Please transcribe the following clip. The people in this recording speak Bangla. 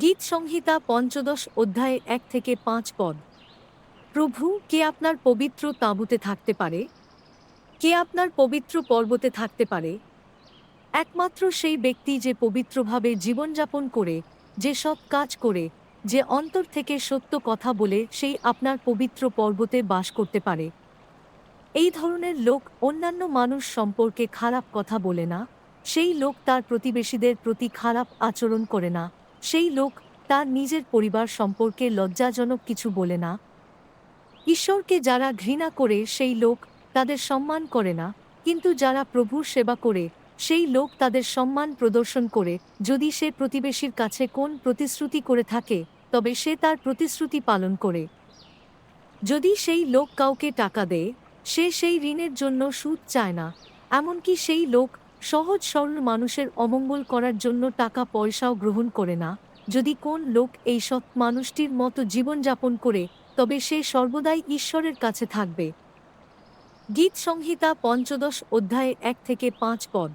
গীত সংহিতা পঞ্চদশ অধ্যায়ে এক থেকে পাঁচ পদ। প্রভু, কে আপনার পবিত্র তাঁবুতে থাকতে পারে? কে আপনার পবিত্র পর্বতে থাকতে পারে? একমাত্র সেই ব্যক্তি যে পবিত্রভাবে জীবনযাপন করে, যে সব কাজ করে, যে অন্তর থেকে সত্য কথা বলে সেই আপনার পবিত্র পর্বতে বাস করতে পারে। এই ধরনের লোক অন্যান্য মানুষ সম্পর্কে খারাপ কথা বলে না, সেই লোক তার প্রতিবেশীদের প্রতি খারাপ আচরণ করে না। সেই লোক তার নিজের পরিবার সম্পর্কে লজ্জাজনক কিছু বলে না। ঈশ্বরকে যারা ঘৃণা করে সেই লোক তাদের সম্মান করে না, কিন্তু যারা প্রভুর সেবা করে, সেই লোক তাদের সম্মান প্রদর্শন করে। যদি সে প্রতিবেশীর কাছে কোন প্রতিশ্রুতি করে থাকে, তবে সে তার প্রতিশ্রুতি পালন করে। যদি সেই লোক কাউকে টাকা দেয়, সে সেই ঋণের জন্য সুদ চায় না, এমনকি সেই লোক সহজ সরল মানুষের অমঙ্গল করার জন্য টাকা পয়সাও গ্রহণ করে না। যদি কোন লোক এই সৎ মানুষটির মতো জীবনযাপন করে, তবে সে সর্বদাই ঈশ্বরের কাছে থাকবে। গীত সংহিতা পঞ্চদশ অধ্যায়ে এক থেকে পাঁচ পদ।